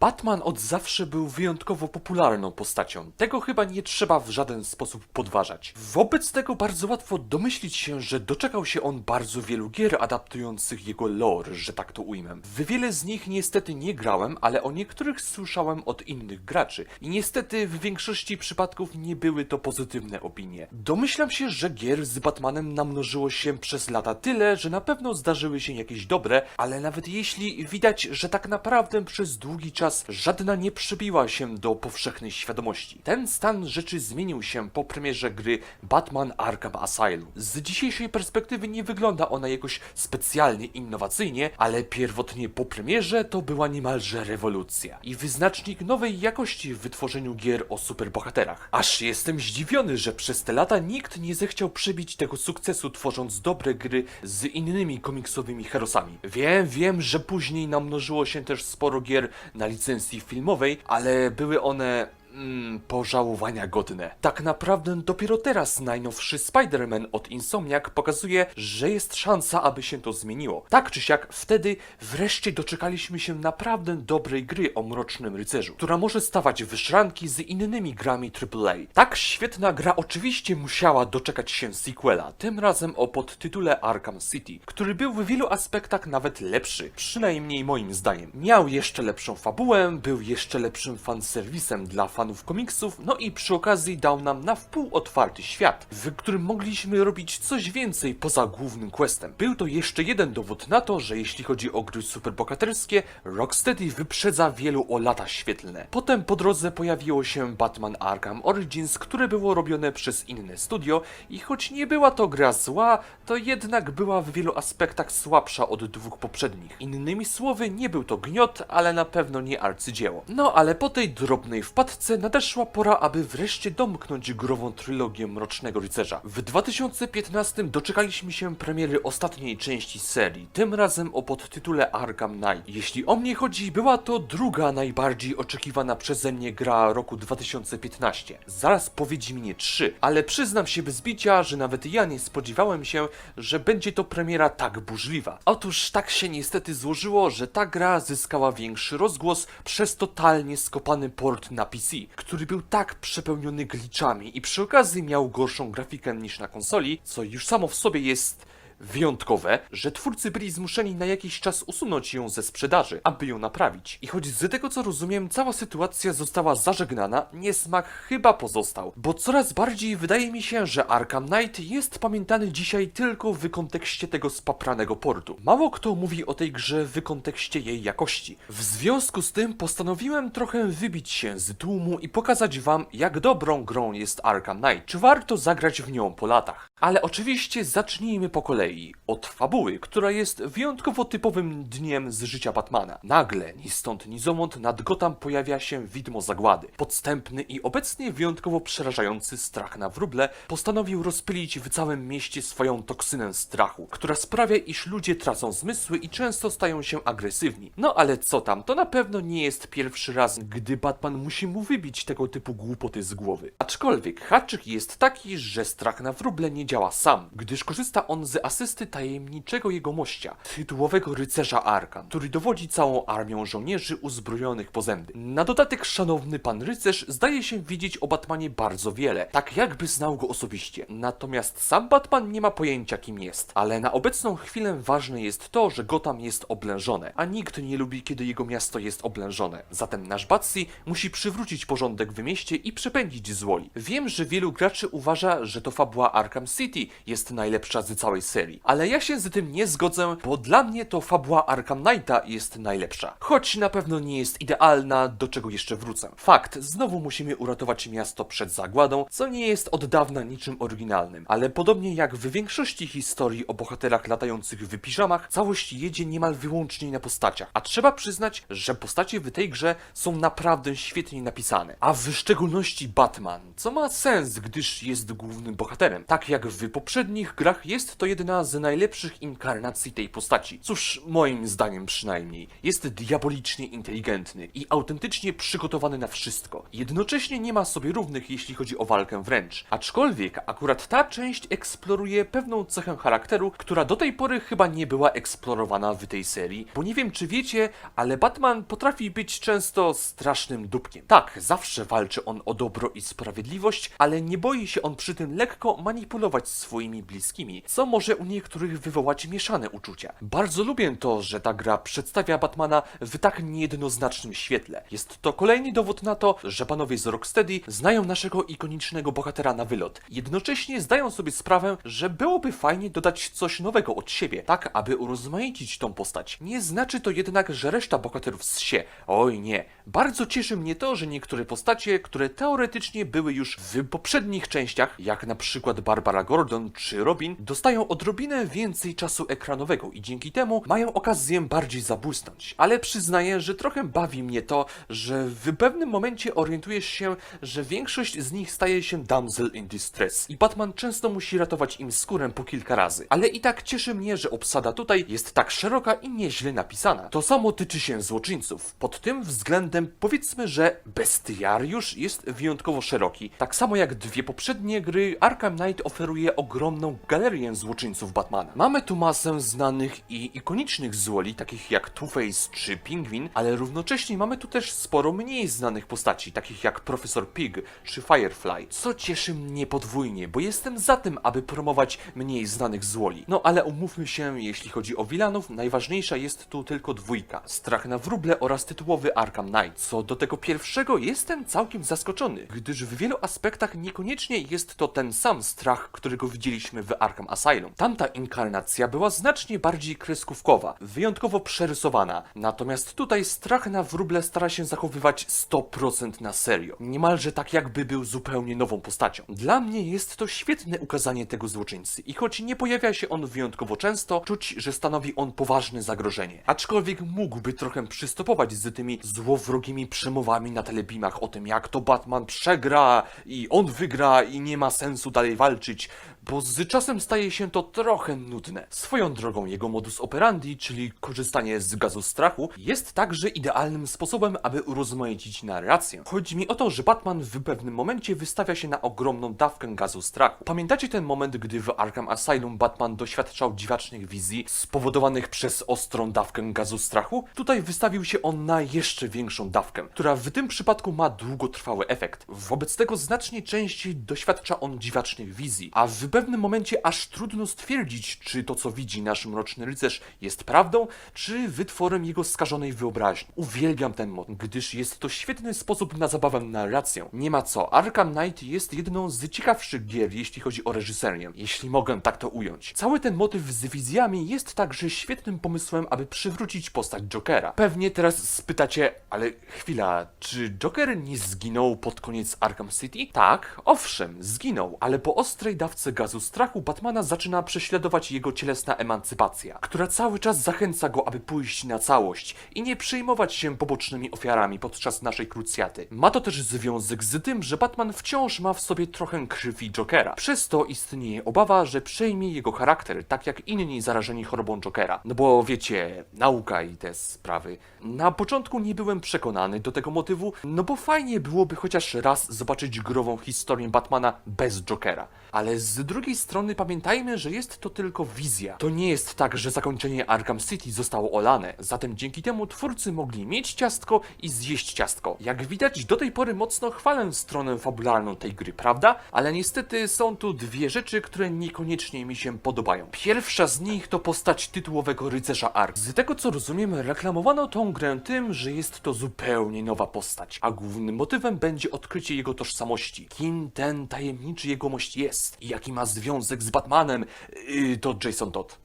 Batman od zawsze był wyjątkowo popularną postacią. Tego chyba nie trzeba w żaden sposób podważać. Wobec tego bardzo łatwo domyślić się, że doczekał się on bardzo wielu gier adaptujących jego lore, że tak to ujmę. W wiele z nich niestety nie grałem, ale o niektórych słyszałem od innych graczy. I niestety w większości przypadków nie były to pozytywne opinie. Domyślam się, że gier z Batmanem namnożyło się przez lata tyle, że na pewno zdarzyły się jakieś dobre, ale nawet jeśli widać, że tak naprawdę przez długi czas żadna nie przebiła się do powszechnej świadomości. Ten stan rzeczy zmienił się po premierze gry Batman Arkham Asylum. Z dzisiejszej perspektywy nie wygląda ona jakoś specjalnie innowacyjnie, ale pierwotnie po premierze to była niemalże rewolucja i wyznacznik nowej jakości w wytworzeniu gier o superbohaterach. Aż jestem zdziwiony, że przez te lata nikt nie zechciał przebić tego sukcesu tworząc dobre gry z innymi komiksowymi herosami. Wiem, wiem, że później namnożyło się też sporo gier na licencji filmowej, ale były one mm, pożałowania godne. Tak naprawdę dopiero teraz najnowszy Spider-Man od Insomniac pokazuje, że jest szansa, aby się to zmieniło. Tak czy siak, wtedy wreszcie doczekaliśmy się naprawdę dobrej gry o Mrocznym Rycerzu, która może stawać w szranki z innymi grami AAA. Tak świetna gra oczywiście musiała doczekać się sequela, tym razem o podtytule Arkham City, który był w wielu aspektach nawet lepszy, przynajmniej moim zdaniem. Miał jeszcze lepszą fabułę, był jeszcze lepszym fanserwisem dla fanów komiksów, no i przy okazji dał nam na wpół otwarty świat, w którym mogliśmy robić coś więcej poza głównym questem. Był to jeszcze jeden dowód na to, że jeśli chodzi o gry superbohaterskie, Rocksteady wyprzedza wielu o lata świetlne. Potem po drodze pojawiło się Batman Arkham Origins, które było robione przez inne studio i choć nie była to gra zła, to jednak była w wielu aspektach słabsza od dwóch poprzednich. Innymi słowy, nie był to gniot, ale na pewno nie arcydzieło. No ale po tej drobnej wpadce nadeszła pora, aby wreszcie domknąć grową trylogię Mrocznego Rycerza. W 2015 doczekaliśmy się premiery ostatniej części serii, tym razem o podtytule Arkham Knight. Jeśli o mnie chodzi, była to druga najbardziej oczekiwana przeze mnie gra roku 2015. Zaraz po Wiedźminie 3, ale przyznam się bez bicia, że nawet ja nie spodziewałem się, że będzie to premiera tak burzliwa. Otóż tak się niestety złożyło, że ta gra zyskała większy rozgłos przez totalnie skopany port na PC, który był tak przepełniony glitchami i przy okazji miał gorszą grafikę niż na konsoli, co już samo w sobie jest wyjątkowe, że twórcy byli zmuszeni na jakiś czas usunąć ją ze sprzedaży, aby ją naprawić. I choć z tego co rozumiem, cała sytuacja została zażegnana, niesmak chyba pozostał, bo coraz bardziej wydaje mi się, że Arkham Knight jest pamiętany dzisiaj tylko w kontekście tego spapranego portu. Mało kto mówi o tej grze w kontekście jej jakości. W związku z tym postanowiłem trochę wybić się z tłumu i pokazać wam, jak dobrą grą jest Arkham Knight. Czy warto zagrać w nią po latach? Ale oczywiście zacznijmy po kolei. Od fabuły, która jest wyjątkowo typowym dniem z życia Batmana. Nagle, ni stąd, ni zowąd nad Gotham pojawia się widmo zagłady. Podstępny i obecnie wyjątkowo przerażający strach na wróble postanowił rozpylić w całym mieście swoją toksynę strachu, która sprawia, iż ludzie tracą zmysły i często stają się agresywni. No ale co tam, to na pewno nie jest pierwszy raz, gdy Batman musi mu wybić tego typu głupoty z głowy. Aczkolwiek haczyk jest taki, że strach na wróble nie działa sam, gdyż korzysta on z asysty tajemniczego jegomościa, tytułowego rycerza Arkan, który dowodzi całą armią żołnierzy uzbrojonych po zęby. Na dodatek szanowny pan rycerz zdaje się widzieć o Batmanie bardzo wiele, tak jakby znał go osobiście. Natomiast sam Batman nie ma pojęcia kim jest, ale na obecną chwilę ważne jest to, że Gotham jest oblężone, a nikt nie lubi kiedy jego miasto jest oblężone. Zatem nasz Batsy musi przywrócić porządek w mieście i przepędzić złoli. Wiem, że wielu graczy uważa, że to fabuła Arkham City jest najlepsza z całej serii, ale ja się z tym nie zgodzę, bo dla mnie to fabuła Arkham Knighta jest najlepsza. Choć na pewno nie jest idealna, do czego jeszcze wrócę. Fakt, znowu musimy uratować miasto przed zagładą, co nie jest od dawna niczym oryginalnym, ale podobnie jak w większości historii o bohaterach latających w piżamach, całość jedzie niemal wyłącznie na postaciach, a trzeba przyznać, że postacie w tej grze są naprawdę świetnie napisane, a w szczególności Batman, co ma sens, gdyż jest głównym bohaterem. Tak jak w poprzednich grach jest to jedna jedna z najlepszych inkarnacji tej postaci. Cóż, moim zdaniem przynajmniej. Jest diabolicznie inteligentny i autentycznie przygotowany na wszystko. Jednocześnie nie ma sobie równych, jeśli chodzi o walkę wręcz. Aczkolwiek akurat ta część eksploruje pewną cechę charakteru, która do tej pory chyba nie była eksplorowana w tej serii, bo nie wiem czy wiecie, ale Batman potrafi być często strasznym dupkiem. Tak, zawsze walczy on o dobro i sprawiedliwość, ale nie boi się on przy tym lekko manipulować swoimi bliskimi, co może niektórych wywołać mieszane uczucia. Bardzo lubię to, że ta gra przedstawia Batmana w tak niejednoznacznym świetle. Jest to kolejny dowód na to, że panowie z Rocksteady znają naszego ikonicznego bohatera na wylot. Jednocześnie zdają sobie sprawę, że byłoby fajnie dodać coś nowego od siebie, tak aby urozmaicić tą postać. Nie znaczy to jednak, że reszta bohaterów zsie. Oj nie. Bardzo cieszy mnie to, że niektóre postacie, które teoretycznie były już w poprzednich częściach, jak na przykład Barbara Gordon czy Robin, dostają odrobinę więcej czasu ekranowego i dzięki temu mają okazję bardziej zabłysnąć. Ale przyznaję, że trochę bawi mnie to, że w pewnym momencie orientujesz się, że większość z nich staje się damsel in distress i Batman często musi ratować im skórę po kilka razy. Ale i tak cieszy mnie, że obsada tutaj jest tak szeroka i nieźle napisana. To samo tyczy się złoczyńców. Pod tym względem powiedzmy, że bestiariusz jest wyjątkowo szeroki. Tak samo jak dwie poprzednie gry, Arkham Knight oferuje ogromną galerię złoczyńców Batmana. Mamy tu masę znanych i ikonicznych złoli, takich jak Two-Face czy Pingwin, ale równocześnie mamy tu też sporo mniej znanych postaci, takich jak Profesor Pig czy Firefly, co cieszy mnie podwójnie, bo jestem za tym, aby promować mniej znanych złoli. No ale umówmy się, jeśli chodzi o wilanów, najważniejsza jest tu tylko dwójka. Strach na wróble oraz tytułowy Arkham Knight. Co do tego pierwszego jestem całkiem zaskoczony, gdyż w wielu aspektach niekoniecznie jest to ten sam strach, którego widzieliśmy w Arkham Asylum. Tamta inkarnacja była znacznie bardziej kreskówkowa, wyjątkowo przerysowana, natomiast tutaj strach na wróble stara się zachowywać 100% na serio. Niemalże tak jakby był zupełnie nową postacią. Dla mnie jest to świetne ukazanie tego złoczyńcy i choć nie pojawia się on wyjątkowo często, czuć, że stanowi on poważne zagrożenie. Aczkolwiek mógłby trochę przystopować z tymi złowrogimi przemowami na telebimach o tym, jak to Batman przegra i on wygra i nie ma sensu dalej walczyć, bo z czasem staje się to trochę nudne. Swoją drogą jego modus operandi, czyli korzystanie z gazu strachu, jest także idealnym sposobem, aby urozmaicić narrację. Chodzi mi o to, że Batman w pewnym momencie wystawia się na ogromną dawkę gazu strachu. Pamiętacie ten moment, gdy w Arkham Asylum Batman doświadczał dziwacznych wizji spowodowanych przez ostrą dawkę gazu strachu? Tutaj wystawił się on na jeszcze większą dawkę, która w tym przypadku ma długotrwały efekt. Wobec tego znacznie częściej doświadcza on dziwacznych wizji, a w pewnym momencie aż trudno stwierdzić, czy to co widzi nasz mroczny rycerz jest prawdą, czy wytworem jego skażonej wyobraźni. Uwielbiam ten mod, gdyż jest to świetny sposób na zabawę narracją. Nie ma co, Arkham Knight jest jedną z ciekawszych gier, jeśli chodzi o reżyserię, jeśli mogę tak to ująć. Cały ten motyw z wizjami jest także świetnym pomysłem, aby przywrócić postać Jokera. Pewnie teraz spytacie, ale chwila, czy Joker nie zginął pod koniec Arkham City? Tak, owszem, zginął, ale po ostrej dawce gazu strachu Batmana zaczyna prześladować jego cielesna emancypacja, która cały czas zachęca go, aby pójść na całość i nie przejmować się pobocznymi ofiarami podczas naszej krucjaty. Ma to też związek z tym, że Batman wciąż ma w sobie trochę krwi Jokera. Przez to istnieje obawa, że przejmie jego charakter, tak jak inni zarażeni chorobą Jokera. No bo wiecie, nauka i te sprawy. Na początku nie byłem przekonany do tego motywu, no bo fajnie byłoby chociaż raz zobaczyć grową historię Batmana bez Jokera. Ale z drugiej strony pamiętajmy, że jest to tylko wizja. To nie jest tak, że zakończenie Arkham City zostało olane, zatem dzięki temu twórcy mogli mieć ciastko i zjeść ciastko. Jak widać, do tej pory mocno chwalę stronę fabularną tej gry, prawda? Ale niestety są tu dwie rzeczy, które niekoniecznie mi się podobają. Pierwsza z nich to postać tytułowego rycerza Ark. Z tego co rozumiem, reklamowano tą grę tym, że jest to zupełnie nowa postać, a głównym motywem będzie odkrycie jego tożsamości. Kim ten tajemniczy jegomość jest i jaki ma związek z Batmanem? Yy, to Jason Todd.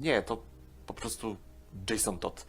Nie, to po prostu Jason Todd.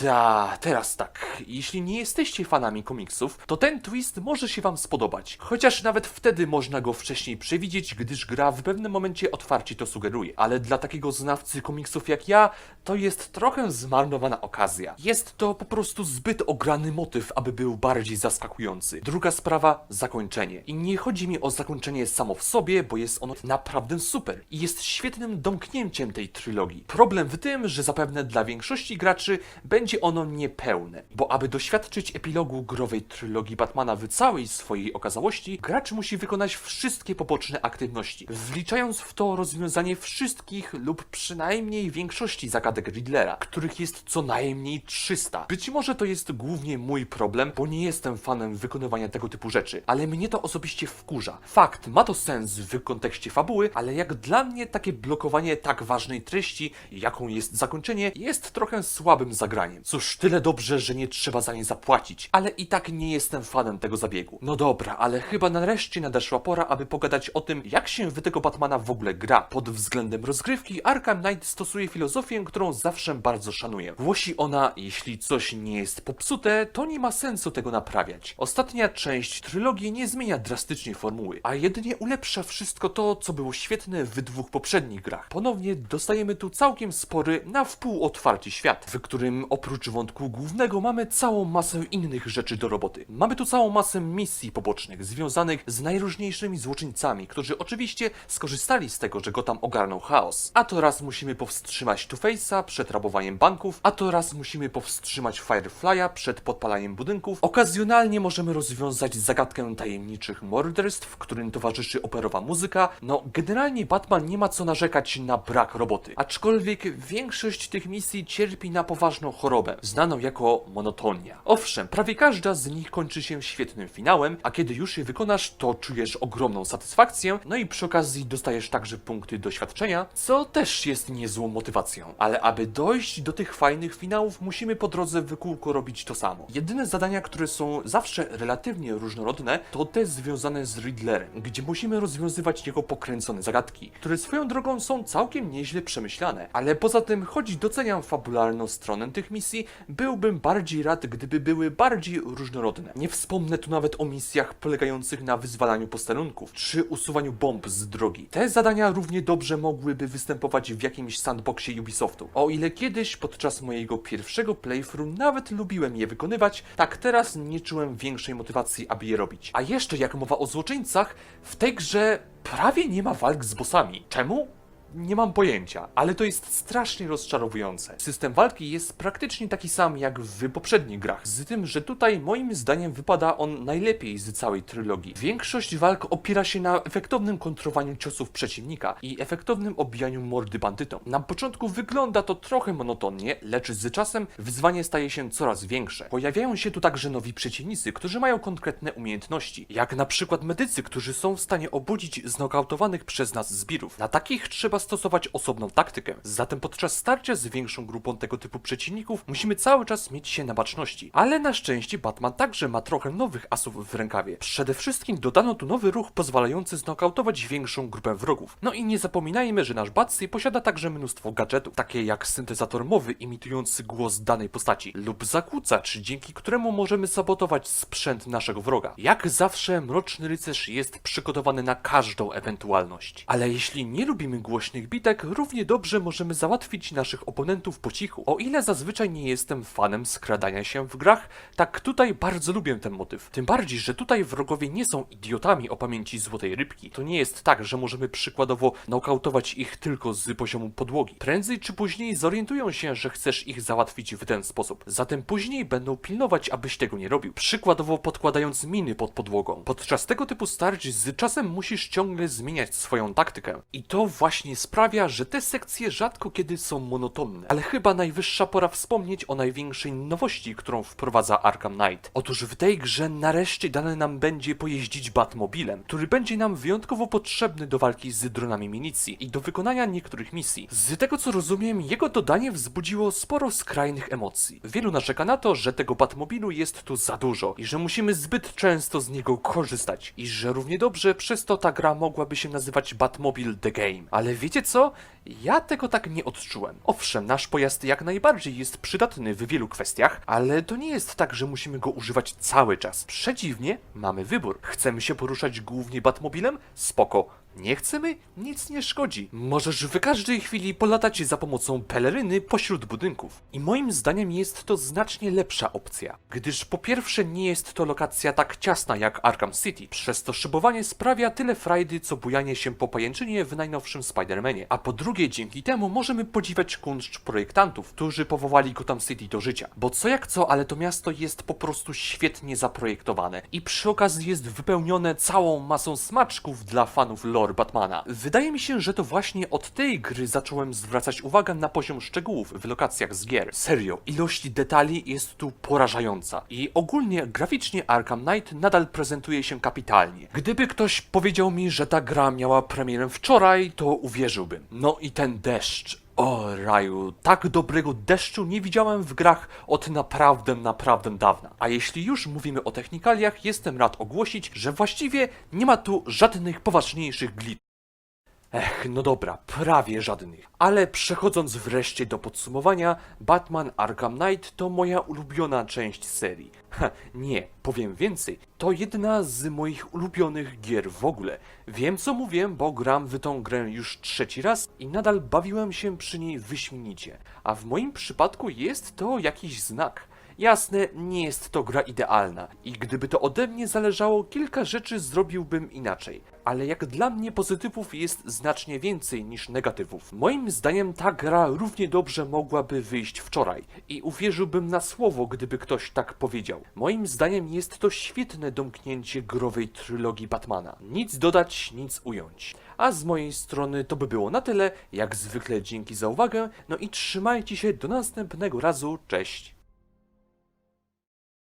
Ta, teraz tak. Jeśli nie jesteście fanami komiksów, to ten twist może się wam spodobać. Chociaż nawet wtedy można go wcześniej przewidzieć, gdyż gra w pewnym momencie otwarcie to sugeruje. Ale dla takiego znawcy komiksów jak ja, to jest trochę zmarnowana okazja. Jest to po prostu zbyt ograny motyw, aby był bardziej zaskakujący. Druga sprawa, zakończenie. I nie chodzi mi o zakończenie samo w sobie, bo jest ono naprawdę super i jest świetnym domknięciem tej trylogii. Problem w tym, że zapewne dla większości graczy będzie ono niepełne, bo aby doświadczyć epilogu growej trylogii Batmana w całej swojej okazałości, gracz musi wykonać wszystkie poboczne aktywności, wliczając w to rozwiązanie wszystkich lub przynajmniej większości zagadek Riddlera, których jest co najmniej 300. Być może to jest głównie mój problem, bo nie jestem fanem wykonywania tego typu rzeczy, ale mnie to osobiście wkurza. Fakt, ma to sens w kontekście fabuły, ale jak dla mnie takie blokowanie tak ważnej treści, jaką jest zakończenie, jest trochę słabym zagraniem. Cóż, tyle dobrze, że nie trzeba za nie zapłacić, ale i tak nie jestem fanem tego zabiegu. No dobra, ale chyba nareszcie nadeszła pora, aby pogadać o tym, jak się w tego Batmana w ogóle gra. Pod względem rozgrywki Arkham Knight stosuje filozofię, którą zawsze bardzo szanuję. Głosi ona, jeśli coś nie jest popsute, to nie ma sensu tego naprawiać. Ostatnia część trylogii nie zmienia drastycznie formuły, a jedynie ulepsza wszystko to, co było świetne w dwóch poprzednich grach. Ponownie dostajemy tu całkiem spory, na wpół otwarty świat, w którym oprócz wątku głównego mamy całą masę innych rzeczy do roboty. Mamy tu całą masę misji pobocznych, związanych z najróżniejszymi złoczyńcami, którzy oczywiście skorzystali z tego, że go tam ogarnął chaos. A to raz musimy powstrzymać Two-Face'a przed rabowaniem banków, a to raz musimy powstrzymać Firefly'a przed podpalaniem budynków. Okazjonalnie możemy rozwiązać zagadkę tajemniczych morderstw, którym towarzyszy operowa muzyka. No, generalnie Batman nie ma co narzekać na brak roboty. Aczkolwiek większość tych misji cierpi na poważną chorobę, znaną jako monotonia. Owszem, prawie każda z nich kończy się świetnym finałem, a kiedy już je wykonasz, to czujesz ogromną satysfakcję, no i przy okazji dostajesz także punkty doświadczenia, co też jest niezłą motywacją. Ale aby dojść do tych fajnych finałów, musimy po drodze w kółko robić to samo. Jedyne zadania, które są zawsze relatywnie różnorodne, to te związane z Riddlerem, gdzie musimy rozwiązywać jego pokręcone zagadki, które swoją drogą są całkiem nieźle przemyślane. Ale poza tym, choć doceniam fabularną stronę tych misji, byłbym bardziej rad, gdyby były bardziej różnorodne. Nie wspomnę tu nawet o misjach polegających na wyzwalaniu posterunków, czy usuwaniu bomb z drogi. Te zadania równie dobrze mogłyby występować w jakimś sandboxie Ubisoftu. O ile kiedyś, podczas mojego pierwszego playthrough, nawet lubiłem je wykonywać, tak teraz nie czułem większej motywacji, aby je robić. A jeszcze jak mowa o złoczyńcach, w tej grze prawie nie ma walk z bossami. Czemu? Nie mam pojęcia, ale to jest strasznie rozczarowujące. System walki jest praktycznie taki sam jak w poprzednich grach, z tym, że tutaj moim zdaniem wypada on najlepiej z całej trylogii. Większość walk opiera się na efektownym kontrowaniu ciosów przeciwnika i efektownym obijaniu mordy bandytom. Na początku wygląda to trochę monotonnie, lecz z czasem wyzwanie staje się coraz większe. Pojawiają się tu także nowi przeciwnicy, którzy mają konkretne umiejętności, jak na przykład medycy, którzy są w stanie obudzić znokautowanych przez nas zbirów. Na takich trzeba stosować osobną taktykę. Zatem podczas starcia z większą grupą tego typu przeciwników musimy cały czas mieć się na baczności. Ale na szczęście Batman także ma trochę nowych asów w rękawie. Przede wszystkim dodano tu nowy ruch pozwalający znokautować większą grupę wrogów. No i nie zapominajmy, że nasz Batsy posiada także mnóstwo gadżetów, takie jak syntezator mowy imitujący głos danej postaci lub zakłócacz, dzięki któremu możemy sabotować sprzęt naszego wroga. Jak zawsze Mroczny Rycerz jest przygotowany na każdą ewentualność. Ale jeśli nie lubimy głośnych bitek, równie dobrze możemy załatwić naszych oponentów po cichu. O ile zazwyczaj nie jestem fanem skradania się w grach, tak tutaj bardzo lubię ten motyw. Tym bardziej, że tutaj wrogowie nie są idiotami o pamięci złotej rybki. To nie jest tak, że możemy przykładowo nokautować ich tylko z poziomu podłogi. Prędzej czy później zorientują się, że chcesz ich załatwić w ten sposób. Zatem później będą pilnować, abyś tego nie robił. Przykładowo podkładając miny pod podłogą. Podczas tego typu starć z czasem musisz ciągle zmieniać swoją taktykę. I to właśnie sprawia, że te sekcje rzadko kiedy są monotonne. Ale chyba najwyższa pora wspomnieć o największej nowości, którą wprowadza Arkham Knight. Otóż w tej grze nareszcie dane nam będzie pojeździć Batmobilem, który będzie nam wyjątkowo potrzebny do walki z dronami milicji i do wykonania niektórych misji. Z tego co rozumiem, jego dodanie wzbudziło sporo skrajnych emocji. Wielu narzeka na to, że tego Batmobilu jest tu za dużo i że musimy zbyt często z niego korzystać i że równie dobrze przez to ta gra mogłaby się nazywać Batmobile The Game. Ale wiecie wiecie co? Ja tego tak nie odczułem. Owszem, nasz pojazd jak najbardziej jest przydatny w wielu kwestiach, ale to nie jest tak, że musimy go używać cały czas. Przeciwnie, mamy wybór. Chcemy się poruszać głównie Batmobilem? Spoko. Nie chcemy? Nic nie szkodzi. Możesz w każdej chwili polatać za pomocą peleryny pośród budynków. I moim zdaniem jest to znacznie lepsza opcja, gdyż po pierwsze nie jest to lokacja tak ciasna jak Arkham City, przez to szybowanie sprawia tyle frajdy co bujanie się po pajęczynie w najnowszym Spider-Manie, a po drugie dzięki temu możemy podziwiać kunszt projektantów, którzy powołali Gotham City do życia, bo co jak co, ale to miasto jest po prostu świetnie zaprojektowane i przy okazji jest wypełnione całą masą smaczków dla fanów lore Batmana. Wydaje mi się, że to właśnie od tej gry zacząłem zwracać uwagę na poziom szczegółów w lokacjach z gier. Serio, ilość detali jest tu porażająca i ogólnie graficznie Arkham Knight nadal prezentuje się kapitalnie. Gdyby ktoś powiedział mi, że ta gra miała premierę wczoraj, to uwierzyłbym. No i ten deszcz. O raju, tak dobrego deszczu nie widziałem w grach od naprawdę, naprawdę dawna. A jeśli już mówimy o technikaliach, jestem rad ogłosić, że właściwie nie ma tu żadnych poważniejszych glitch. Ech, no dobra, prawie żadnych. Ale przechodząc wreszcie do podsumowania, Batman Arkham Knight to moja ulubiona część serii. Ha, nie, powiem więcej, to jedna z moich ulubionych gier w ogóle. Wiem co mówię, bo gram w tą grę już trzeci raz i nadal bawiłem się przy niej wyśmienicie. A w moim przypadku jest to jakiś znak. Jasne, nie jest to gra idealna i gdyby to ode mnie zależało, kilka rzeczy zrobiłbym inaczej. Ale jak dla mnie pozytywów jest znacznie więcej niż negatywów. Moim zdaniem ta gra równie dobrze mogłaby wyjść wczoraj i uwierzyłbym na słowo, gdyby ktoś tak powiedział. Moim zdaniem jest to świetne domknięcie growej trylogii Batmana. Nic dodać, nic ująć. A z mojej strony to by było na tyle. Jak zwykle dzięki za uwagę, no i trzymajcie się do następnego razu. Cześć!